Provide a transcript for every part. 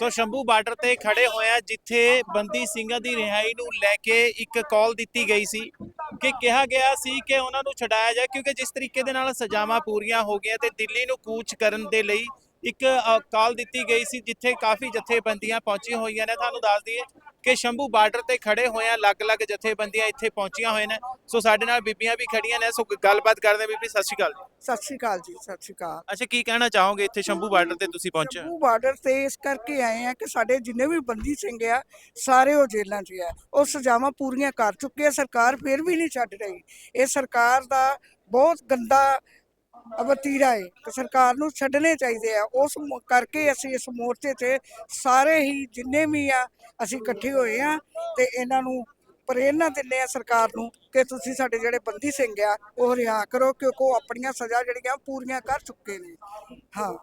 ਸੋ Shambhu border ਤੇ ਖੜੇ ਹੋਇਆ ਜਿੱਥੇ ਬੰਦੀ ਸਿੰਘਾਂ ਦੀ ਰਿਹਾਈ ਨੂੰ ਲੈ ਕੇ ਇੱਕ ਕਾਲ ਦਿੱਤੀ ਗਈ ਸੀ, ਕਿ ਕਿਹਾ ਗਿਆ ਸੀ ਕਿ ਉਹਨਾਂ ਨੂੰ ਛਡਾਇਆ ਜਾਏ, ਕਿਉਂਕਿ ਜਿਸ ਤਰੀਕੇ ਦੇ ਨਾਲ ਸਜ਼ਾਵਾਂ ਪੂਰੀਆਂ ਹੋ ਗਈਆਂ ਤੇ ਦਿੱਲੀ ਨੂੰ ਕੂਚ ਕਰਨ ਦੇ ਲਈ ਇੱਕ ਕਾਲ ਦਿੱਤੀ ਗਈ ਸੀ ਜਿੱਥੇ ਕਾਫੀ ਜਥੇਬੰਦੀਆਂ ਪਹੁੰਚੀਆਂ ਹੋਈਆਂ ਨੇ। ਤੁਹਾਨੂੰ ਦੱਸ ਦਈਏ ਕਿ ਸ਼ੰਭੂ ਬਾਰਡਰ ਤੇ ਖੜੇ ਹੋਏ ਆ ਅਲੱਗ-ਅਲੱਗ ਜਥੇਬੰਦੀਆਂ ਇੱਥੇ ਪਹੁੰਚੀਆਂ ਹੋਏ ਨੇ। ਸੋ ਸਾਡੇ ਨਾਲ ਬੀਬੀਆਂ ਵੀ ਖੜੀਆਂ ਨੇ। ਸੋ ਗੱਲਬਾਤ ਕਰਦੇ। ਬੀਬੀ ਸਤਿ ਸ਼੍ਰੀ ਅਕਾਲ ਸਤਿ ਸ਼੍ਰੀ ਅਕਾਲ ਜੀ ਸਤਿ ਸ਼੍ਰੀ ਅਕਾਲ। ਅੱਛਾ ਕੀ ਕਹਿਣਾ ਚਾਹੋਗੇ ਇੱਥੇ ਸ਼ੰਭੂ ਬਾਰਡਰ ਤੇ ਤੁਸੀਂ ਪਹੁੰਚੇ? ਸ਼ੰਭੂ ਬਾਰਡਰ ਤੇ ਇਸ ਕਰਕੇ ਆਏ ਆ ਕਿ ਸਾਡੇ ਜਿੰਨੇ ਵੀ ਬੰਦੀ ਸਿੰਘ ਆ ਸਾਰੇ ਉਹ ਜੇਲ੍ਹਾਂ 'ਚ ਆ। ਉਹ ਸਜ਼ਾਵਾਂ ਪੂਰੀਆਂ ਕਰ ਚੁੱਕੇ ਆ। ਸਰਕਾਰ ਫਿਰ ਵੀ ਨਹੀਂ ਛੱਡ ਰਹੀ। ਇਹ ਸਰਕਾਰ ਦਾ ਬਹੁਤ ਗੰਦਾ ਅਵਤੀਰਾ ਹੈ। ਕਿ ਸਰਕਾਰ ਨੂੰ ਛੱਡਣੇ ਚਾਹੀਦੇ ਆ। ਉਸ ਮ- ਕਰਕੇ ਅਸੀਂ ਇਸ ਮੋਰਚੇ 'ਤੇ ਸਾਰੇ ਹੀ ਜਿੰਨੇ ਵੀ ਆ, ਅਸੀਂ ਇਕੱਠੇ ਹੋਏ ਆ ਤੇ ਇਹਨਾਂ ਨੂੰ ਪ੍ਰੇਰਨਾ ਦਿੰਦੇ ਆ ਸਰਕਾਰ ਨੂੰ ਕਿ ਤੁਸੀਂ ਸਾਡੇ ਜਿਹੜੇ ਬੰਦੀ ਸਿੰਘ ਆ, ਉਹ ਰਿਹਾ ਕਰੋ ਕਿਉਂਕਿ ਉਹ ਆਪਣੀਆਂ ਸਜ਼ਾ ਜਿਹੜੀਆਂ ਪੂਰੀਆਂ ਕਰ ਚੁੱਕੇ ਨੇ। ਹਾਂ।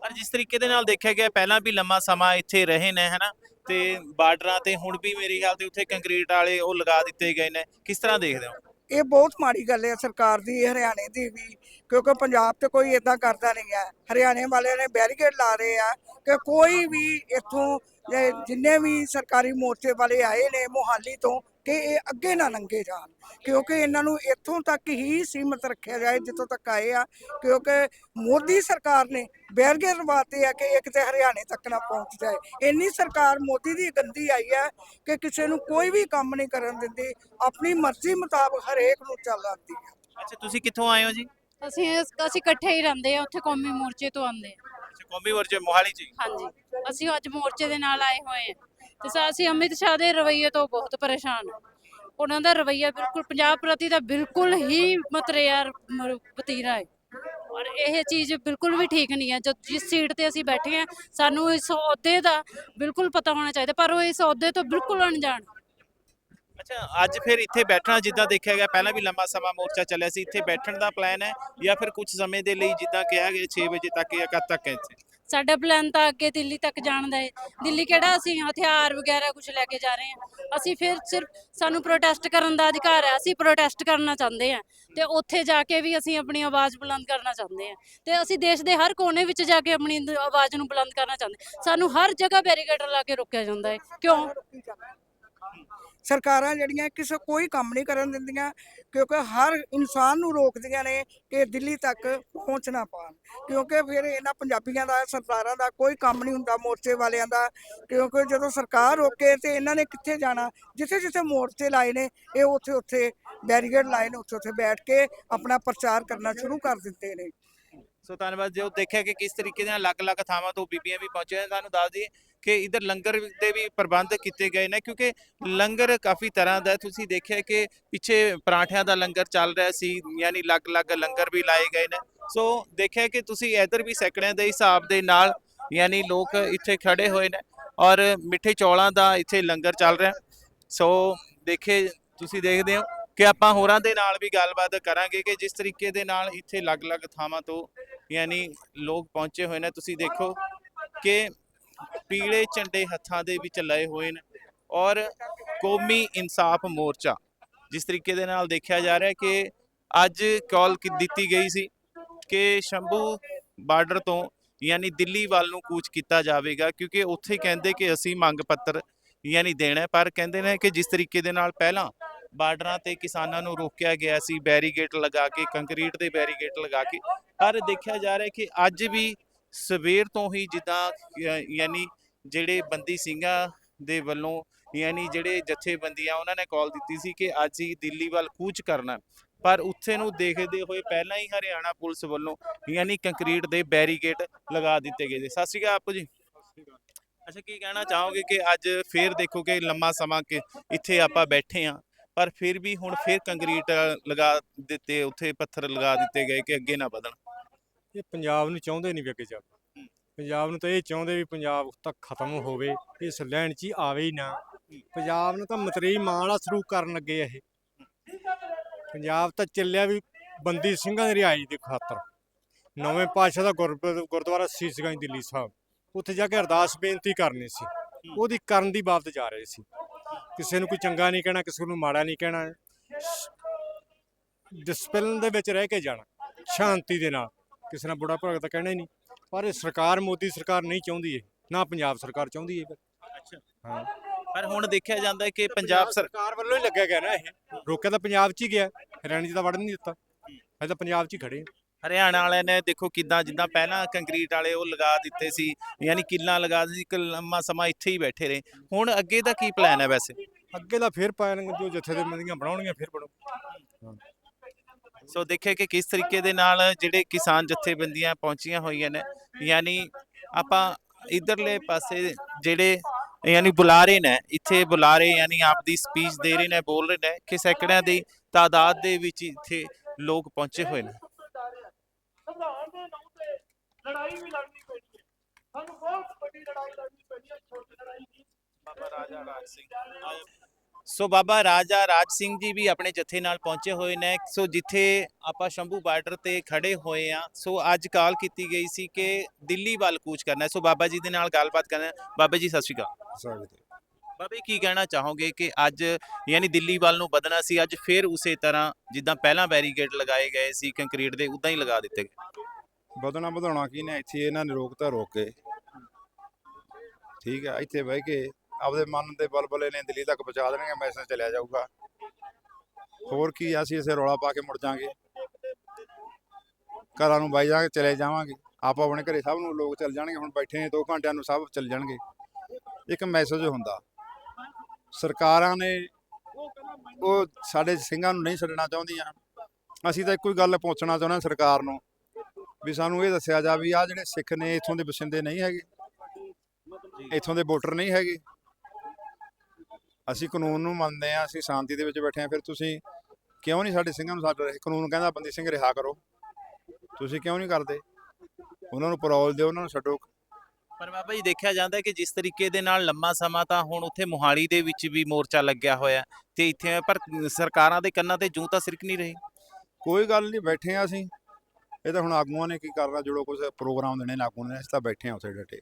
ਪਰ ਜਿਸ ਤਰੀਕੇ ਦੇ ਨਾਲ ਦੇਖਿਆ ਗਿਆ, ਪਹਿਲਾਂ ਵੀ ਲੰਮਾ ਸਮਾਂ ਇੱਥੇ ਰਹੇ ਨੇ, ਹਨਾ? ਤੇ ਬਾਰਡਰਾਂ ਤੇ ਹੁਣ ਵੀ ਮੇਰੇ ਖਿਆਲ ਤੇ ਉੱਥੇ ਕੰਕਰੀਟ ਵਾਲੇ ਉਹ ਲਗਾ ਦਿੱਤੇ ਗਏ ਨੇ। ਕਿਸ ਤਰ੍ਹਾਂ ਦੇਖਦੇ ਹੋ? ਇਹ ਬਹੁਤ ਮਾੜੀ ਗੱਲ ਹੈ ਸਰਕਾਰ ਦੀ, ਹਰਿਆਣੇ ਦੀ ਵੀ, ਕਿਉਂਕਿ ਪੰਜਾਬ ਤੇ ਕੋਈ ਇਦਾਂ ਕਰਦਾ ਨਹੀਂ ਹੈ। ਹਰਿਆਣੇ ਵਾਲਿਆਂ ਨੇ ਬੈਰੀਕੇਡ ਲਾ ਰਹੇ ਆ ਕਿ ਕੋਈ ਵੀ ਇੱਥੋਂ ਜਿੰਨੇ ਵੀ ਸਰਕਾਰੀ ਮੋਰਚੇ ਵਾਲੇ ਆਏ ਨੇ ਮੋਹਾਲੀ ਤੋਂ ਕਿ ਇਹ ਅੱਗੇ ਨਾ ਲੰਘੇ ਜਾਣ ਕਿਉਂਕਿ ਇਹਨਾਂ ਨੂੰ ਇੱਥੋਂ ਤੱਕ ਹੀ ਸੀਮਤ ਰੱਖਿਆ ਜਾਏ ਜਿੱਥੋਂ ਤੱਕ ਆਏ ਆ ਕਿਉਂਕਿ ਮੋਦੀ ਸਰਕਾਰ ਨੇ ਬੈਰੀਕੇਡ ਲਵਾਤੇ ਆ ਕਿ ਇਹ ਕਿਤੇ ਹਰਿਆਣੇ ਤੱਕ ਨਾ ਪਹੁੰਚ ਜਾਏ। ਇੰਨੀ ਸਰਕਾਰ ਮੋਦੀ ਦੀ ਗੰਦੀ ਆਈ ਹੈ ਕਿ ਕਿਸੇ ਨੂੰ ਕੋਈ ਵੀ ਕੰਮ ਨਹੀਂ ਕਰਨ ਦਿੰਦੀ ਆਪਣੀ ਮਰਜ਼ੀ ਮੁਤਾਬਕ ਹਰੇਕ ਨੂੰ ਚੱਲਾਉਂਦੀ ਹੈ ਅੱਛਾ ਤੁਸੀਂ ਕਿੱਥੋਂ ਆਏ ਹੋ ਜੀ? ਅਸੀਂ ਅਸੀਂ ਇਕੱਠੇ ਹੀ ਰਹਿੰਦੇ ਆ ਉੱਥੇ ਕੌਮੀ ਮੋਰਚੇ ਤੋਂ ਆਉਂਦੇ ਆ। ਅੱਛਾ ਕੌਮੀ ਵਰਜੇ ਮੋਹਾਲੀ ਜੀ ਹਾਂਜੀ ਅਸੀਂ ਅੱਜ ਮੋਰਚੇ ਦੇ ਨਾਲ ਆਏ ਹੋਏ ਆ। ਤੇ ਸਾ- ਅਸੀਂ ਅਮਿਤ ਸ਼ਾਹ ਦੇ ਰਵੱਈਏ ਤੋਂ ਬਹੁਤ ਪਰੇਸ਼ਾਨ ਹਾਂ ਉਹਨਾਂ ਦਾ ਰਵੱਈਆ ਬਿਲਕੁਲ ਪੰਜਾਬ ਪ੍ਰਤੀ ਦਾ ਬਿਲਕੁਲ ਹੀ ਮਤਰੇਆ ਵਤੀਰਾ ਹੈ। ਔਰ ਇਹ ਚੀਜ਼ ਬਿਲਕੁਲ ਵੀ ਠੀਕ ਨਹੀਂ ਹੈ। ਜਦ ਜਿਸ ਸੀਟ ਤੇ ਅਸੀਂ ਬੈਠੇ ਆ ਸਾਨੂੰ ਇਸ ਅਹੁਦੇ ਦਾ ਬਿਲਕੁਲ ਪਤਾ ਹੋਣਾ ਚਾਹੀਦਾ, ਪਰ ਉਹ ਇਸ ਅਹੁਦੇ ਤੋਂ ਬਿਲਕੁਲ ਅਣਜਾਣ। ਅੱਛਾ, ਅੱਜ ਫਿਰ ਇੱਥੇ ਬੈਠਣਾ ਜਿੱਦਾਂ ਦੇਖਿਆ ਗਿਆ, ਪਹਿਲਾਂ ਵੀ ਲੰਮਾ ਸਮਾਂ ਮੋਰਚਾ ਚੱਲਿਆ ਸੀ, ਇੱਥੇ ਬੈਠਣ ਦਾ ਪਲਾਨ ਹੈ ਜਾਂ ਫਿਰ ਕੁਝ ਸਮੇਂ ਦੇ ਲਈ ਜਿੱਦਾਂ ਕਿਹਾ ਗਿਆ 6 ਵਜੇ ਤੱਕ ਜਾਂ ਕਦ ਤੱਕ ਹੈ ਇੱਥੇ? ਸਾਡਾ ਪਲਾਨ ਤਾਂ ਅੱਗੇ ਦਿੱਲੀ ਤੱਕ ਜਾਣ ਦਾ ਹੈ ਦਿੱਲੀ ਕਿਹੜਾ ਅਸੀਂ ਹਥਿਆਰ ਵਗੈਰਾ ਕੁਝ ਲੈ ਕੇ ਜਾ ਰਹੇ ਹਾਂ। ਅਸੀਂ ਫਿਰ ਸਿਰਫ ਸਾਨੂੰ ਪ੍ਰੋਟੈਸਟ ਕਰਨ ਦਾ ਅਧਿਕਾਰ ਹੈ। ਅਸੀਂ ਪ੍ਰੋਟੈਸਟ ਕਰਨਾ ਚਾਹੁੰਦੇ ਹਾਂ। ਤੇ ਉੱਥੇ ਜਾ ਕੇ ਵੀ ਅਸੀਂ ਆਪਣੀ ਆਵਾਜ਼ ਬੁਲੰਦ ਕਰਨਾ ਚਾਹੁੰਦੇ ਹਾਂ। ਤੇ ਅਸੀਂ ਦੇਸ਼ ਦੇ ਹਰ ਕੋਨੇ ਵਿੱਚ ਜਾ ਕੇ ਆਪਣੀ ਆਵਾਜ਼ ਨੂੰ ਬੁਲੰਦ ਕਰਨਾ ਚਾਹੁੰਦੇ ਸਾਨੂੰ ਹਰ ਜਗ੍ਹਾ ਬੈਰੀਕੇਡਰ ਲਾ ਕੇ ਰੋਕਿਆ ਜਾਂਦਾ ਹੈ ਕਿਉਂ? ਸਰਕਾਰਾਂ ਜਿਹੜੀਆਂ ਕਿਸੇ ਕੋਈ ਕੰਮ ਨਹੀਂ ਕਰਨ ਦਿੰਦੀਆਂ, ਕਿਉਂਕਿ ਹਰ ਇਨਸਾਨ ਨੂੰ ਰੋਕਦੀਆਂ ਨੇ ਕਿ ਦਿੱਲੀ ਤੱਕ ਪਹੁੰਚ ਨਾ ਪਾਣ ਕਿਉਂਕਿ ਫਿਰ ਇਹਨਾਂ ਪੰਜਾਬੀਆਂ ਦਾ, ਸਰਦਾਰਾਂ ਦਾ ਕੋਈ ਕੰਮ ਨਹੀਂ ਹੁੰਦਾ ਮੋਰਚੇ ਵਾਲਿਆਂ ਦਾ, ਕਿਉਂਕਿ ਜਦੋਂ ਸਰਕਾਰ ਰੋਕੇ ਤੇ ਇਹਨਾਂ ਨੇ ਕਿੱਥੇ ਜਾਣਾ? ਜਿੱਥੇ ਜਿੱਥੇ ਮੋਰਚੇ ਲਾਏ ਨੇ, ਇਹ ਉੱਥੇ ਉੱਥੇ ਬੈਰੀਗੇਡ ਲਾਏ ਨੇ, ਉੱਥੇ ਉੱਥੇ ਬੈਠ ਕੇ ਆਪਣਾ ਪ੍ਰਚਾਰ ਕਰਨਾ ਸ਼ੁਰੂ ਕਰ ਦਿੱਤੇ ਨੇ। ਸੋ ਧੰਨਵਾਦ ਉਹ ਦੇਖਿਆ ਕਿ ਕਿਸ ਤਰੀਕੇ ਨਾਲ ਅਲੱਗ-ਅਲੱਗ ਥਾਵਾਂ ਤੋਂ ਬੀਬੀਆਂ ਵੀ ਪਹੁੰਚੀਆਂ ਤੁਹਾਨੂੰ ਦੱਸ ਦਈਏ ਕਿ ਇਧਰ ਲੰਗਰ ਦੇ ਵੀ ਪ੍ਰਬੰਧ ਕੀਤੇ ਗਏ ਨੇ, ਕਿਉਂਕਿ ਲੰਗਰ ਕਾਫੀ ਤਰ੍ਹਾਂ ਦਾ ਤੁਸੀਂ ਦੇਖਿਆ ਕਿ ਪਿੱਛੇ ਪਰਾਂਠਿਆਂ ਦਾ ਲੰਗਰ ਚੱਲ ਰਿਹਾ ਸੀ, ਯਾਨੀ ਅਲੱਗ-ਅਲੱਗ ਲੰਗਰ ਵੀ ਲਾਏ ਗਏ ਨੇ। ਸੋ ਦੇਖਿਆ ਕਿ ਤੁਸੀਂ ਇਧਰ ਵੀ ਸੈਕੜਿਆਂ ਦੇ ਹਿਸਾਬ ਦੇ ਨਾਲ ਯਾਨੀ ਲੋਕ ਇੱਥੇ ਖੜੇ ਹੋਏ ਨੇ ਔਰ ਮਿੱਠੇ ਚੌਲਾਂ ਦਾ ਇੱਥੇ ਲੰਗਰ ਚੱਲ ਰਿਹਾ। ਸੋ ਦੇਖੇ, ਤੁਸੀਂ ਦੇਖਦੇ ਹੋ ਕਿ ਆਪਾਂ ਹੋਰਾਂ ਦੇ ਨਾਲ ਵੀ ਗੱਲਬਾਤ ਕਰਾਂਗੇ ਕਿ ਜਿਸ ਤਰੀਕੇ ਦੇ ਨਾਲ ਇੱਥੇ ਅਲੱਗ-ਅਲੱਗ ਥਾਵਾਂ ਤੋਂ ਯਾਨੀ ਲੋਕ ਪਹੁੰਚੇ ਹੋਏ ਨੇ। ਤੁਸੀਂ ਦੇਖੋ ਕਿ ਪੀਲੇ ਝੰਡੇ ਹੱਥਾਂ ਦੇ ਵਿੱਚ ਲਏ ਹੋਏ ਨੇ ਔਰ ਕੌਮੀ ਇਨਸਾਫ ਮੋਰਚਾ, ਜਿਸ ਤਰੀਕੇ ਦੇ ਨਾਲ ਦੇਖਿਆ ਜਾ ਰਿਹਾ ਕਿ ਅੱਜ ਕਾਲ ਦਿੱਤੀ ਗਈ ਸੀ ਕਿ ਸ਼ੰਭੂ ਬਾਰਡਰ ਤੋਂ ਯਾਨੀ ਦਿੱਲੀ ਵੱਲ ਨੂੰ ਕੂਚ ਕੀਤਾ ਜਾਵੇਗਾ, ਕਿਉਂਕਿ ਉੱਥੇ ਕਹਿੰਦੇ ਕਿ ਅਸੀਂ ਮੰਗ ਪੱਤਰ ਯਾਨੀ ਦੇਣਾ ਪਰ ਕਹਿੰਦੇ ਨੇ ਕਿ ਜਿਸ ਤਰੀਕੇ ਦੇ ਨਾਲ ਪਹਿਲਾਂ ਬਾਰਡਰਾਂ ਤੇ ਕਿਸਾਨਾਂ ਨੂੰ ਰੋਕਿਆ ਗਿਆ ਸੀ, ਬੈਰੀਗੇਟ ਲਗਾ ਕੇ, ਕੰਕਰੀਟ ਦੇ ਬੈਰੀਗੇਟ ਲਗਾ ਕੇ, ਪਰ ਦੇਖਿਆ ਜਾ ਰਿਹਾ ਕਿ ਅੱਜ ਵੀ ਸਵੇਰ ਤੋਂ ਹੀ ਜਿੱਦਾਂ ਯਾਨੀ ਜਿਹੜੇ ਬੰਦੀ ਸਿੰਘਾਂ ਦੇ ਵੱਲੋਂ ਯਾਨੀ ਜਿਹੜੇ ਜਥੇਬੰਦੀਆਂ ਉਹਨਾਂ ਨੇ ਕਾਲ ਦਿੱਤੀ ਸੀ ਕਿ ਅੱਜ ਹੀ ਦਿੱਲੀ ਵੱਲ ਕੂਚ ਕਰਨਾ ਪਰ ਉੱਥੇ ਨੂੰ ਦੇਖਦੇ ਹੋਏ ਪਹਿਲਾਂ ਹੀ ਹਰਿਆਣਾ ਪੁਲਿਸ ਵੱਲੋਂ ਯਾਨੀ ਕੰਕਰੀਟ ਦੇ ਬੈਰੀਗੇਟ ਲਗਾ ਦਿੱਤੇ ਗਏ ਸੀ। ਸਤਿ ਸ਼੍ਰੀ ਅਕਾਲ ਆਪੂ ਜੀ। ਅੱਛਾ, ਕੀ ਕਹਿਣਾ ਚਾਹੋਗੇ ਕਿ ਅੱਜ ਫੇਰ ਦੇਖੋ ਕਿ ਲੰਮਾ ਸਮਾਂ ਕਿ ਇੱਥੇ ਆਪਾਂ ਬੈਠੇ ਆ ਪਰ ਫਿਰ ਵੀ ਹੁਣ ਫੇਰ ਕੰਕਰੀਟ ਲਗਾ ਦਿੱਤੇ, ਉੱਥੇ ਪੱਥਰ ਲਗਾ ਦਿੱਤੇ ਗਏ ਕਿ ਅੱਗੇ ਨਾ ਵਧਣ? ਇਹ ਪੰਜਾਬ ਨੂੰ ਚਾਹੁੰਦੇ ਨਹੀਂ ਵੀ ਅੱਗੇ ਜਾ ਪੰਜਾਬ ਨੂੰ ਤਾਂ ਇਹ ਚਾਹੁੰਦੇ ਵੀ ਪੰਜਾਬ ਤਾਂ ਖਤਮ ਹੋਵੇ, ਇਸ ਲੈਣ 'ਚ ਹੀ ਆਵੇ ਹੀ ਨਾ। ਪੰਜਾਬ ਨੂੰ ਤਾਂ ਮਤਰੇਈ ਮਾਂ ਵਾਲਾ ਸਲੂਕ ਕਰਨ ਲੱਗੇ ਇਹ। ਪੰਜਾਬ ਤਾਂ ਚੱਲਿਆ ਵੀ ਬੰਦੀ ਸਿੰਘਾਂ ਦੀ ਰਿਹਾਈ ਦੇ ਖਾਤਰ। ਨਵੇਂ ਪਾਤਸ਼ਾਹ ਦਾ ਗੁਰਬ- ਗੁਰਦੁਆਰਾ ਸੀਸਗੰਜ ਦਿੱਲੀ ਸਾਹਿਬ। ਉੱਥੇ ਜਾ ਕੇ ਅਰਦਾਸ ਬੇਨਤੀ ਕਰਨੀ ਸੀ। ਉਹਦੀ ਕਰਨ ਦੀ ਬਾਬਤ ਜਾ ਰਹੇ ਸੀ। ਕਿਸੇ ਨੂੰ ਕੋਈ ਚੰਗਾ ਨਹੀਂ ਕਹਿਣਾ, ਕਿਸੇ ਨੂੰ ਮਾੜਾ ਨਹੀਂ ਕਹਿਣਾ। ਡਿਸਪਲਿਨ ਦੇ ਵਿੱਚ ਰਹਿ ਕੇ ਜਾਣਾ। ਸ਼ਾਂਤੀ ਦੇ ਨਾਲ। ਕਿਸੇ ਨਾਲ ਬੁੜਾ ਭਗਤ ਤਾਂ ਕਹਿਣਾ ਹੀ ਨਹੀਂ। ਪਰ ਇਹ ਸਰਕਾਰ ਮੋਦੀ ਸਰਕਾਰ ਨਹੀਂ ਚਾਹੁੰਦੀ ਇਹ ਨਾ ਪੰਜਾਬ ਸਰਕਾਰ ਚਾਹੁੰਦੀ ਹੈ ਅੱਛਾ। ਹਾਂ ਪਰ ਹੁਣ ਦੇਖਿਆ ਜਾਂਦਾ ਹੈ ਕਿ ਪੰਜਾਬ ਸਰ ਸਰਕਾਰ ਵੱਲੋਂ ਹੀ ਲੱਗਿਆ ਗਿਆ ਨਾ ਇਹ। ਰੋਕਿਆ ਤਾਂ ਪੰਜਾਬ 'ਚ ਹੀ ਗਿਆ ਹਰਿਆਣਾ 'ਚ ਤਾਂ ਵੜਨ ਨਹੀਂ ਦਿੱਤਾ। ਅਸੀਂ ਤਾਂ ਪੰਜਾਬ 'ਚ ਹੀ ਖੜੇ ਹਾਂ। ਹਰਿਆਣਾ ਵਾਲਿਆਂ ਨੇ ਦੇਖੋ ਕਿਦਾਂ ਜਿੱਦਾਂ ਪਹਿਲਾਂ ਕੰਕਰੀਟ ਵਾਲੇ ਉਹ ਲਗਾ ਦਿੱਤੇ ਸੀ ਯਾਨੀ ਕਿੱਲਾਂ ਲਗਾ ਦਿੱਤੀ ਇੱਕ ਲੰਮਾ ਸਮਾਂ ਇੱਥੇ ਹੀ ਬੈਠੇ ਰਹੇ। ਹੁਣ ਅੱਗੇ ਦਾ ਕੀ ਪਲਾਨ ਹੈ ਵੈਸੇ? ਅੱਗੇ ਦਾ ਫਿਰ ਪਾਣਗੇ ਜੋ ਜਥੇ ਦੇ ਮੰਦੀਆਂ ਬਣਾਉਣਗੀਆਂ ਫਿਰ ਬਣੋ। ਸੋ ਦੇਖਿਆ ਕਿ ਕਿਸ ਤਰੀਕੇ ਦੇ ਨਾਲ ਜਿਹੜੇ ਕਿਸਾਨ ਜਥੇਬੰਦੀਆਂ ਪਹੁੰਚੀਆਂ ਹੋਈਆਂ ਨੇ, ਯਾਨੀ ਆਪਾਂ ਇਧਰਲੇ ਪਾਸੇ ਜਿਹੜੇ ਯਾਨੀ ਬੁਲਾਰੇ ਨੇ, ਇੱਥੇ ਬੁਲਾਰੇ ਯਾਨੀ ਆਪਦੀ ਸਪੀਚ ਦੇ ਰਹੇ ਨੇ, ਬੋਲ ਰਹੇ ਨੇ, ਕਿ ਸੈਂਕੜਿਆਂ ਦੀ ਤਾਦਾਦ ਦੇ ਵਿੱਚ ਇੱਥੇ ਲੋਕ ਪਹੁੰਚੇ ਹੋਏ ਨੇ। ਸੰਵਿਧਾਨ ਦੇ ਨਾਮ ਤੇ ਲੜਾਈ ਵੀ ਲੜਨੀ ਪੈਣੀ ਹੈ ਸਾਨੂੰ ਬਹੁਤ ਵੱਡੀ ਲੜਾਈ ਲੜਨੀ ਪੈਣੀ ਹੈ ਛੋਟੀ ਲੜਾਈ ਨਹੀਂ ਬਾਬਾ ਰਾਜਾ ਰਾਜ ਸਿੰਘ ਸੋ ਬਾਬਾ ਰਾਜਾ ਰਾਜ ਸਿੰਘ ਜੀ ਵੀ ਆਪਣੇ ਜਥੇ ਨਾਲ ਪਹੁੰਚੇ ਹੋਏ ਨੇ। ਸੋ ਜਿੱਥੇ ਆਪਾਂ ਸ਼ੰਭੂ ਬਾਰਡਰ ਤੇ ਖੜੇ ਹੋਏ ਆ ਸੋ ਅੱਜ ਕਾਲ ਕੀਤੀ ਗਈ ਸੀ ਕਿ ਦਿੱਲੀ ਵੱਲ ਕੂਚ ਕਰਨਾ ਹੈ। ਸੋ ਬਾਬਾ ਜੀ ਦੇ ਨਾਲ ਗੱਲਬਾਤ ਕਰਨਾ। ਬਾਬਾ ਜੀ ਸਤਿ ਸ਼੍ਰੀ ਅਕਾਲ। ਸਵਾਗਤ ਹੈ ਬਾਬਾ ਜੀ ਕੀ ਕਹਿਣਾ ਚਾਹੋਗੇ ਕਿ ਅੱਜ ਯਾਨੀ ਦਿੱਲੀ ਵੱਲ ਨੂੰ ਵਧਣਾ ਸੀ ਅੱਜ ਫਿਰ ਉਸੇ ਤਰ੍ਹਾਂ ਜਿੱਦਾਂ ਪਹਿਲਾਂ ਬੈਰੀਕੇਡ ਲਗਾਏ ਗਏ ਸੀ ਕੰਕਰੀਟ ਦੇ ਉਦਾਂ ਹੀ ਲਗਾ ਦਿੱਤੇ ਗਏ? ਵਧਣਾ ਵਧਾਉਣਾ ਕੀ ਨੇ ਇੱਥੇ ਇਹਨਾਂ ਨੇ ਰੋਕਤਾ ਰੋਕ। ਕੇ ਠੀਕ ਹੈ ਇੱਥੇ ਬਹਿ ਕੇ ਆਪਦੇ ਮਨ ਦੇ ਬਲਬਲੇ ਨੇ ਦਿੱਲੀ ਤੱਕ ਪਹੁੰਚਾ ਦੇਣਗੇ ਮੈਸੇਜ ਚਲਿਆ ਜਾਊਗਾ। ਹੋਰ ਕੀ ਆ, ਅਸੀਂ ਇਸੇ ਰੌਲਾ ਪਾ ਕੇ ਮੁੜ ਜਾਾਂਗੇ ਘਰਾਂ ਨੂੰ ਬਾਈ ਜਾ ਚਲੇ ਜਾਵਾਂਗੇ। ਆਪ ਆਪਣੇ ਘਰੇ ਸਭ ਨੂੰ ਲੋਕ ਚੱਲ ਜਾਣਗੇ ਹੁਣ ਬੈਠੇ ਨੇ 2 ਘੰਟਿਆਂ ਨੂੰ ਸਭ ਚੱਲ ਜਾਣਗੇ। ਇੱਕ ਮੈਸੇਜ ਹੁੰਦਾ ਸਰਕਾਰਾਂ ਨੇ ਉਹ ਸਾਡੇ ਸਿੰਘਾਂ ਨੂੰ ਨਹੀਂ ਛੱਡਣਾ ਚਾਹੁੰਦੀਆਂ। ਅਸੀਂ ਤਾਂ ਇੱਕੋ ਹੀ ਗੱਲ ਪੁੱਛਣਾ ਚਾਹੁੰਦੇ ਹਾਂ ਸਰਕਾਰ ਨੂੰ ਵੀ ਸਾਨੂੰ ਇਹ ਦੱਸਿਆ ਜਾ ਵੀ ਆ ਜਿਹੜੇ ਸਿੱਖ ਨੇ ਇੱਥੋਂ ਦੇ ਵਸਿੰਦੇ ਨਹੀਂ ਹੈਗੇ। ਇੱਥੋਂ ਦੇ ਵੋਟਰ ਨਹੀਂ ਹੈਗੇ। ਅਸੀਂ ਕਾਨੂੰਨ ਨੂੰ ਮੰਨਦੇ ਆ ਅਸੀਂ ਸ਼ਾਂਤੀ ਦੇ ਵਿੱਚ ਬੈਠੇ ਆ ਫਿਰ ਤੁਸੀਂ ਕਿਉਂ ਨਹੀਂ ਸਾਡੇ ਸਿੰਘਾਂ ਨੂੰ ਰਹੇ? ਕਾਨੂੰਨ ਕਹਿੰਦਾ ਬੰਦੀ ਸਿੰਘ ਰਿਹਾ ਕਰੋ। ਤੁਸੀਂ ਕਿਉਂ ਨਹੀਂ ਕਰਦੇ? ਉਹਨਾਂ ਨੂੰ ਪਰੋਲ ਦਿਓ ਉਹਨਾਂ ਨੂੰ ਛੱਡੋ। ਪਰ ਬਾਬਾ ਜੀ ਦੇਖਿਆ ਜਾਂਦਾ ਕਿ ਜਿਸ ਤਰੀਕੇ ਦੇ ਨਾਲ ਲੰਮਾ ਸਮਾਂ ਤਾਂ ਹੁਣ ਉੱਥੇ ਮੋਹਾਲੀ ਦੇ ਵਿੱਚ ਵੀ ਮੋਰਚਾ ਲੱਗਿਆ ਹੋਇਆ ਤੇ ਇੱਥੇ ਪਰ ਸਰਕਾਰਾਂ ਦੇ ਕੰਨਾਂ ਤੇ ਜੂੰ ਤਾਂ ਸਿਰਕ ਨਹੀਂ ਰਹੀ। ਕੋਈ ਗੱਲ ਨਹੀਂ ਬੈਠੇ ਆ ਅਸੀਂ। ਇਹ ਤਾਂ ਹੁਣ ਆਗੂਆਂ ਨੇ ਕੀ ਕਰਨਾ ਜਿਹੜੋ ਕੁਝ ਪ੍ਰੋਗਰਾਮ ਦੇਣੇ ਨੇ ਆਗੂਆਂ ਨੇ ਅਸੀਂ ਤਾਂ ਬੈਠੇ ਆ ਉੱਥੇ ਡਟੇ।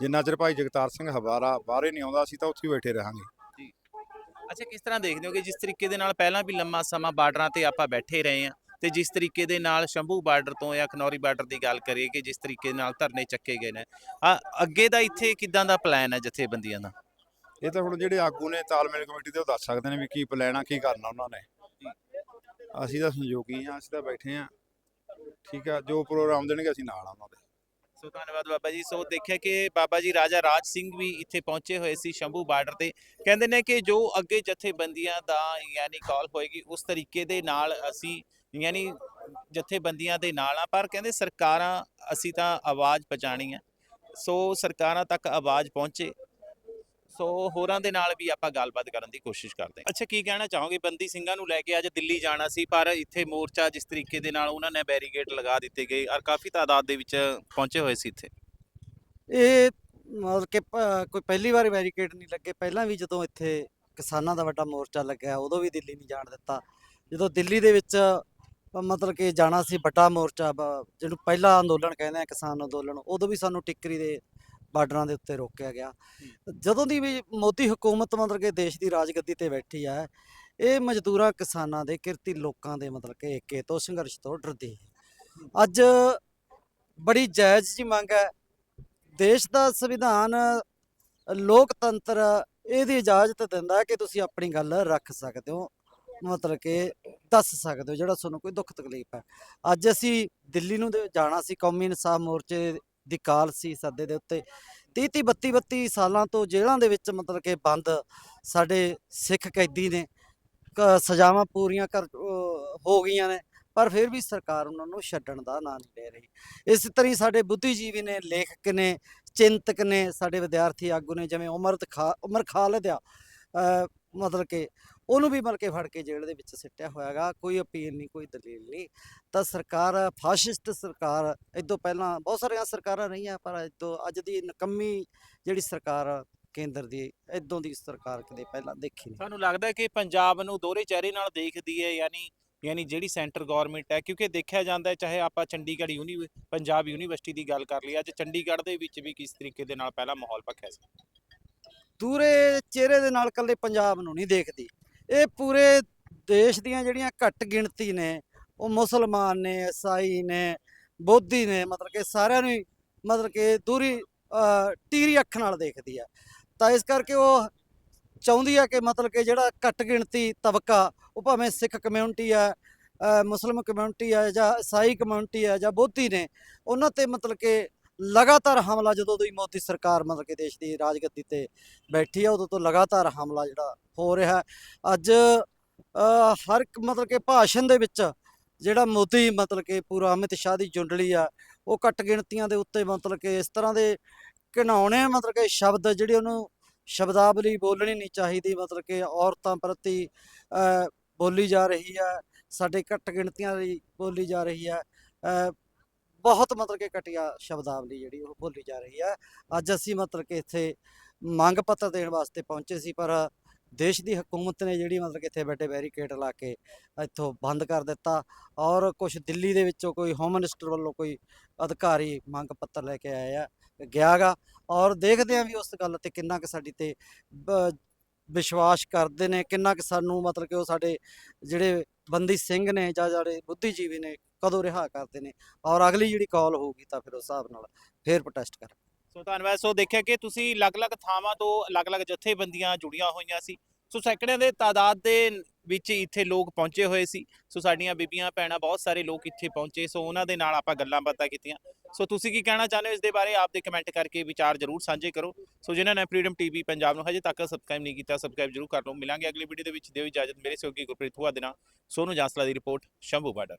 ਜਿੰਨਾ ਚਿਰ ਭਾਈ ਜਗਤਾਰ ਸਿੰਘ ਹਵਾਰਾ ਬਾਹਰੇ ਨਹੀਂ ਆਉਂਦਾ ਅਸੀਂ ਤਾਂ ਉੱਥੇ ਹੀ ਬੈਠੇ ਰਹਾਂਗੇ। ਅੱਛਾ, ਕਿਸ ਤਰ੍ਹਾਂ ਦੇਖਦੇ ਹੋ ਕਿ ਜਿਸ ਤਰੀਕੇ ਦੇ ਨਾਲ ਪਹਿਲਾਂ ਵੀ ਲੰਮਾ ਸਮਾਂ ਬਾਰਡਰਾਂ ਤੇ ਆਪਾਂ ਬੈਠੇ ਰਹੇ ਹਾਂ ਤੇ ਜਿਸ ਤਰੀਕੇ ਦੇ ਨਾਲ ਸ਼ੰਭੂ ਬਾਰਡਰ ਤੋਂ ਜਾਂ ਖਨੌਰੀ ਬਾਰਡਰ ਦੀ ਗੱਲ ਕਰੀਏ ਕਿ ਜਿਸ ਤਰੀਕੇ ਨਾਲ ਧਰਨੇ ਚੱਕੇ ਗਏ ਨੇ, ਆ ਅੱਗੇ ਦਾ ਇੱਥੇ ਕਿਦਾਂ ਦਾ ਪਲਾਨ ਹੈ ਜਥੇਬੰਦੀਆਂ ਦਾ? ਇਹ ਤਾਂ ਹੁਣ ਜਿਹੜੇ ਆਗੂ ਨੇ ਤਾਲਮੇਲ ਕਮੇਟੀ ਦੇ ਉਹ ਦੱਸ ਸਕਦੇ ਨੇ ਵੀ ਕੀ ਪਲਾਨ ਆ, ਕੀ ਕਰਨਾ ਉਹਨਾਂ ਨੇ। ਅਸੀਂ ਤਾਂ ਸੰਯੋਗੀ ਆ ਅਸੀਂ ਤਾਂ ਬੈਠੇ ਆ ਠੀਕ ਆ, ਜੋ ਪ੍ਰੋਗਰਾਮ ਦੇਣਗੇ ਅਸੀਂ ਨਾਲ ਆ ਉਹਨਾਂ ਦੇ। ਸੋ ਧੰਨਵਾਦ ਬਾਬਾ ਜੀ। ਸੋ ਦੇਖਿਆ ਕਿ ਬਾਬਾ ਜੀ ਰਾਜਾ ਰਾਜ ਸਿੰਘ ਵੀ ਇੱਥੇ ਪਹੁੰਚੇ ਹੋਏ ਸੀ ਸ਼ੰਭੂ ਬਾਰਡਰ ਤੇ। ਕਹਿੰਦੇ ਨੇ ਕਿ ਜੋ ਅੱਗੇ ਜਥੇਬੰਦੀਆਂ ਦਾ ਯਾਨੀ ਕਾਲ ਹੋਏਗੀ, ਉਸ ਤਰੀਕੇ ਦੇ ਨਾਲ ਅਸੀਂ ਯਾਨੀ ਜਥੇਬੰਦੀਆਂ ਦੇ ਨਾਲ ਆ ਪਰ ਕਹਿੰਦੇ ਸਰਕਾਰਾਂ, ਅਸੀਂ ਤਾਂ ਆਵਾਜ਼ ਪਹੁੰਚਾਣੀ ਹੈ। ਸੋ ਸਰਕਾਰਾਂ ਤੱਕ ਆਵਾਜ਼ ਪਹੁੰਚੇ। ਸੋ ਹੋਰਾਂ ਦੇ ਨਾਲ ਵੀ ਆਪਾਂ ਗੱਲਬਾਤ ਕਰਨ ਦੀ ਕੋਸ਼ਿਸ਼ ਕਰਦੇ ਹਾਂ। ਅੱਛਾ ਕੀ ਕਹਿਣਾ ਚਾਹੋਗੇ? ਬੰਦੀ ਸਿੰਘਾਂ ਨੂੰ ਲੈ ਕੇ ਅੱਜ ਦਿੱਲੀ ਜਾਣਾ ਸੀ ਪਰ ਇੱਥੇ ਮੋਰਚਾ ਜਿਸ ਤਰੀਕੇ ਦੇ ਨਾਲ ਉਹਨਾਂ ਨੇ ਬੈਰੀਕੇਡ ਲਗਾ ਦਿੱਤੇ ਗਏ ਔਰ ਕਾਫੀ ਤਾਦਾਦ ਦੇ ਵਿੱਚ ਪਹੁੰਚੇ ਹੋਏ ਸੀ ਇੱਥੇ। ਇਹ ਮਤਲਬ ਕਿ ਪ- ਕੋਈ ਪਹਿਲੀ ਵਾਰ ਬੈਰੀਕੇਡ ਨਹੀਂ ਲੱਗੇ। ਪਹਿਲਾਂ ਵੀ ਜਦੋਂ ਇੱਥੇ ਕਿਸਾਨਾਂ ਦਾ ਵੱਡਾ ਮੋਰਚਾ ਲੱਗਿਆ ਉਦੋਂ ਵੀ ਦਿੱਲੀ ਨਹੀਂ ਜਾਣ ਦਿੱਤਾ। ਜਦੋਂ ਦਿੱਲੀ ਦੇ ਵਿੱਚ ਅ, ਮਤਲਬ ਕਿ ਜਾਣਾ ਸੀ ਵੱਡਾ ਮੋਰਚਾ ਬ- ਜਿਹਨੂੰ ਪਹਿਲਾ ਅੰਦੋਲਨ ਕਹਿੰਦੇ ਆ ਕਿਸਾਨ ਅੰਦੋਲਨ ਉਦੋਂ ਵੀ ਸਾਨੂੰ ਟਿੱਕਰੀ ਦੇ ਬਾਰਡਰਾਂ ਦੇ ਉੱਤੇ ਰੋਕਿਆ ਗਿਆ। ਜਦੋਂ ਦੀ ਵੀ ਮੋਦੀ ਹਕੂਮਤ ਮਤਲਬ ਕਿ ਦੇਸ਼ ਦੀ ਰਾਜਗੱਦੀ ਤੇ ਬੈਠੀ ਆ ਇਹ ਮਜ਼ਦੂਰਾਂ ਕਿਸਾਨਾਂ ਦੇ ਕਿਰਤੀ ਲੋਕਾਂ ਦੇ ਮਤਲਬ ਕਿ ਏਕੇ ਤੋਂ ਸੰਘਰਸ਼ ਤੋਂ ਡਰਦੀ ਹੈ। ਅੱਜ ਬੜੀ ਜਾਇਜ਼ ਜੀ ਮੰਗ ਹੈ। ਦੇਸ਼ ਦਾ ਸੰਵਿਧਾਨ ਲੋਕਤੰਤਰ ਇਹਦੀ ਇਜਾਜ਼ਤ ਦਿੰਦਾ ਹੈ ਕਿ ਤੁਸੀਂ ਆਪਣੀ ਗੱਲ ਰੱਖ ਸਕਦੇ ਹੋ ਮਤਲਬ ਕਿ ਦੱਸ ਸਕਦੇ ਹੋ ਜਿਹੜਾ ਤੁਹਾਨੂੰ ਕੋਈ ਦੁੱਖ ਤਕਲੀਫ ਹੈ। ਅੱਜ ਅਸੀਂ ਦਿੱਲੀ ਨੂੰ ਜਾਣਾ ਸੀ ਕੌਮੀ ਇਨਸਾਫ ਮੋਰਚੇ ਦੀ ਕਾਲ ਸੀ ਸੱਦੇ ਦੇ ਉੱਤੇ। 30 30 32 32 ਸਾਲਾਂ ਤੋਂ ਜੇਲ੍ਹਾਂ ਦੇ ਵਿੱਚ ਮਤਲਬ ਕਿ ਬੰਦ ਸਾਡੇ ਸਿੱਖ ਕੈਦੀ ਨੇ, ਕ- ਸਜ਼ਾਵਾਂ ਪੂਰੀਆਂ ਕਰ, ਅਹ ਹੋ ਗਈਆਂ ਨੇ, ਪਰ ਫਿਰ ਵੀ ਸਰਕਾਰ ਉਹਨਾਂ ਨੂੰ ਛੱਡਣ ਦਾ ਨਾਂ ਨਹੀਂ ਲੈ ਰਹੀ। ਇਸ ਤਰ੍ਹਾਂ ਹੀ ਸਾਡੇ ਬੁੱਧੀਜੀਵੀ ਨੇ, ਲੇਖਕ ਨੇ, ਚਿੰਤਕ ਨੇ, ਸਾਡੇ ਵਿਦਿਆਰਥੀ ਆਗੂ ਨੇ, ਜਿਵੇਂ ਉਮਰ ਖਾ, ਉਮਰ ਖਾਲਦ ਆ, ਅਹ ਮਤਲਬ ਕਿ ਉਹਨੂੰ ਵੀ ਮਤਲਬ ਕਿ ਫੜ ਕੇ ਜੇਲ੍ਹ ਦੇ ਵਿੱਚ ਸਿੱਟਿਆ ਹੋਇਆਗਾ ਕੋਈ ਅਪੀਲ ਨਹੀਂ ਕੋਈ ਦਲੀਲ ਨਹੀਂ। ਤਾਂ ਸਰਕਾਰ ਫਾਸ਼ਿਸਟ ਸਰਕਾਰ ਇਦੋਂ ਪਹਿਲਾਂ ਬਹੁਤ ਸਾਰੀਆਂ ਸਰਕਾਰਾਂ ਰਹੀਆਂ ਪਰ ਇਦੋਂ ਅੱਜ ਦੀ ਨਕੰਮੀ ਜਿਹੜੀ ਸਰਕਾਰ ਕੇਂਦਰ ਦੀ ਇਦੋਂ ਦੀ ਸਰਕਾਰ ਕਦੇ ਪਹਿਲਾਂ ਦੇਖੀ ਨਹੀਂ। ਤੁਹਾਨੂੰ ਲੱਗਦਾ ਕਿ ਪੰਜਾਬ ਨੂੰ ਦੋਹਰੇ ਚਿਹਰੇ ਨਾਲ ਦੇਖਦੀ ਹੈ ਯਾਨੀ ਯਾਨੀ ਜਿਹੜੀ ਸੈਂਟਰ ਗਵਰਨਮੈਂਟ ਹੈ ਕਿਉਂਕਿ ਦੇਖਿਆ ਜਾਂਦਾ ਹੈ ਚਾਹੇ ਆਪਾਂ ਚੰਡੀਗੜ੍ਹ ਯੂਨੀ ਪੰਜਾਬ ਯੂਨੀਵਰਸਿਟੀ ਦੀ ਗੱਲ ਕਰ ਲਈ ਅੱਜ ਚੰਡੀਗੜ੍ਹ ਦੇ ਵਿੱਚ ਵੀ ਕਿਸ ਤਰੀਕੇ ਦੇ ਨਾਲ ਪਹਿਲਾਂ ਮਾਹੌਲ ਭਖਿਆ ਸੀ? ਦੂਰੇ ਚਿਹਰੇ ਦੇ ਨਾਲ ਇਕੱਲੇ ਪੰਜਾਬ ਨੂੰ ਨਹੀਂ ਦੇਖਦੀ। ਇਹ ਪੂਰੇ ਦੇਸ਼ ਦੀਆਂ ਜਿਹੜੀਆਂ ਘੱਟ ਗਿਣਤੀ ਨੇ ਉਹ ਮੁਸਲਮਾਨ ਨੇ ਈਸਾਈ ਨੇ ਬੋਧੀ ਨੇ ਮਤਲਬ ਕਿ ਸਾਰਿਆਂ ਨੂੰ ਮਤਲਬ ਕਿ ਦੂਰੀ ਟੀਰੀ ਅੱਖ ਨਾਲ ਦੇਖਦੀ ਆ। ਤਾਂ ਇਸ ਕਰਕੇ ਉਹ ਚਾਹੁੰਦੀ ਆ ਕਿ ਮਤਲਬ ਕਿ ਜਿਹੜਾ ਘੱਟ ਗਿਣਤੀ ਤਬਕਾ ਉਹ ਭਾਵੇਂ ਸਿੱਖ ਕਮਿਊਨਿਟੀ ਆ ਅ, ਮੁਸਲਿਮ ਕਮਿਊਨਿਟੀ ਆ ਜਾਂ ਈਸਾਈ ਕਮਿਊਨਿਟੀ ਆ ਜਾਂ ਬੋਧੀ ਨੇ ਉਹਨਾਂ ਤੇ ਮਤਲਬ ਕਿ ਲਗਾਤਾਰ ਹਮਲਾ ਜਦੋਂ ਦੀ ਮੋਦੀ ਸਰਕਾਰ ਮਤਲਬ ਕਿ ਦੇਸ਼ ਦੀ ਰਾਜਗੱਦੀ ਤੇ ਬੈਠੀ ਆ, ਉਦੋਂ ਤੋਂ ਲਗਾਤਾਰ ਹਮਲਾ ਜਿਹੜਾ ਹੋ ਰਿਹਾ ਅੱਜ ਹਰ ਇੱਕ ਮਤਲਬ ਕਿ ਭਾਸ਼ਣ ਦੇ ਵਿੱਚ ਜਿਹੜਾ ਮੋਦੀ ਮਤਲਬ ਕਿ ਪੂਰਾ ਅਮਿਤ ਸ਼ਾਹ ਦੀ ਜੁੰਡਲੀ ਆ, ਉਹ ਘੱਟ ਗਿਣਤੀਆਂ ਦੇ ਉੱਤੇ ਮਤਲਬ ਕਿ ਇਸ ਤਰ੍ਹਾਂ ਦੇ ਘਿਨਾਉਣੇ ਮਤਲਬ ਕਿ ਸ਼ਬਦ ਜਿਹੜੇ ਉਹਨੂੰ ਸ਼ਬਦਾਵਲੀ ਬੋਲਣੀ ਨਹੀਂ ਚਾਹੀਦੀ, ਮਤਲਬ ਕਿ ਔਰਤਾਂ ਪ੍ਰਤੀ ਬੋਲੀ ਜਾ ਰਹੀ ਹੈ, ਸਾਡੇ ਘੱਟ ਗਿਣਤੀਆਂ ਲਈ ਬੋਲੀ ਜਾ ਰਹੀ ਹੈ। ਬਹੁਤ ਮਤਲਬ ਕਿ ਘਟੀਆ ਸ਼ਬਦਾਵਲੀ ਜਿਹੜੀ ਉਹ ਬੋਲੀ ਜਾ ਰਹੀ ਹੈ ਅੱਜ ਅਸੀਂ ਮਤਲਬ ਕਿ ਇੱਥੇ ਮੰਗ ਪੱਤਰ ਦੇਣ ਵਾਸਤੇ ਪਹੁੰਚੇ ਸੀ, ਪਰ ਦੇਸ਼ ਦੀ ਹਕੂਮਤ ਨੇ ਜਿਹੜੀ ਮਤਲਬ ਕਿ ਇੱਥੇ ਬੈਠੇ ਬੈਰੀਕੇਡ ਲਾ ਕੇ ਇੱਥੋਂ ਬੰਦ ਕਰ ਦਿੱਤਾ ਔਰ ਕੁਝ ਦਿੱਲੀ ਦੇ ਵਿੱਚੋਂ ਕੋਈ ਹੋਮ ਮਿਨਿਸਟਰ ਵੱਲੋਂ ਕੋਈ ਅਧਿਕਾਰੀ ਮੰਗ ਪੱਤਰ ਲੈ ਕੇ ਆਇਆ ਗਿਆਗਾ। ਔਰ ਦੇਖਦੇ ਆਂ ਵੀ ਉਸ ਗੱਲ ਤੇ ਕਿੰਨਾ ਕੁ ਸਾਡੀ ਤੇ ਵਿਸ਼ਵਾਸ ਕਰਦੇ ਨੇ, ਕਿੰਨਾ ਕੁ ਸਾਨੂੰ ਮਤਲਬ ਕਿ ਉਹ ਸਾਡੇ ਜਿਹੜੇ ਬੰਦੀ ਸਿੰਘ ਨੇ ਜਾਂ ਜਿਹੜੇ ਬੁੱਧੀਜੀਵੀ ਨੇ ਕਦੋਂ ਰਿਹਾ ਕਰਦੇ ਨੇ ਔਰ ਅਗਲੀ ਜਿਹੜੀ ਕਾਲ ਹੋਊਗੀ ਤਾਂ ਫਿਰ ਉਸ ਹਿਸਾਬ ਨਾਲ ਫੇਰ ਪ੍ਰੋਟੈਸਟ ਕਰ ਸੋ ਧੰਨਵਾਦ। ਸੋ ਦੇਖਿਆ ਕਿ ਤੁਸੀਂ ਅਲੱਗ-ਅਲੱਗ ਥਾਵਾਂ ਤੋਂ ਅਲੱਗ-ਅਲੱਗ ਜਥੇਬੰਦੀਆਂ ਜੁੜੀਆਂ ਹੋਈਆਂ ਸੀ। ਸੋ ਸੈਂਕੜਿਆਂ ਦੇ ਤਾਦਾਦ ਦੇ ਵਿੱਚ ਇੱਥੇ ਲੋਕ ਪਹੁੰਚੇ ਹੋਏ ਸੀ। ਸੋ ਸਾਡੀਆਂ ਬੀਬੀਆਂ, ਭੈਣਾਂ, ਬਹੁਤ ਸਾਰੇ ਲੋਕ ਇੱਥੇ ਪਹੁੰਚੇ। ਸੋ ਉਹਨਾਂ ਦੇ ਨਾਲ ਆਪਾਂ ਗੱਲਾਂ ਬਾਤਾਂ ਕੀਤੀਆਂ। ਸੋ ਤੁਸੀਂ ਕੀ ਕਹਿਣਾ ਚਾਹੁੰਦੇ ਹੋ ਇਸ ਦੇ ਬਾਰੇ? ਆਪ ਦੇ ਕਮੈਂਟ ਕਰਕੇ ਵਿਚਾਰ ਜ਼ਰੂਰ ਸਾਂਝੇ ਕਰੋ। ਸੋ ਜਿਨ੍ਹਾਂ ਨੇ ਫਰੀडम ਟੀਵੀ ਪੰਜਾਬ ਨੂੰ ਹਜੇ ਤੱਕ ਸਬਸਕ੍ਰਾਈਬ ਨਹੀਂ ਕੀਤਾ ਸਬਸਕ੍ਰਾਈਬ ਜ਼ਰੂਰ ਕਰ ਲਓ। ਮਿਲਾਂਗੇ ਅਗਲੀ ਵੀਡੀਓ ਦੇ ਵਿੱਚ। ਦਿਓ ਇਜਾਜ਼ਤ। ਮੇਰੇ ਸਹਿਯੋਗੀ ਗੁਰਪ੍ਰੀਤ ਹੁਆ ਦੇ ਨਾਲ। ਸੋਨੂ ਜਾਂਸਲਾ ਦੀ ਰਿਪੋਰਟ ਸ਼ੰਭੂ ਬਾਰਡਰ।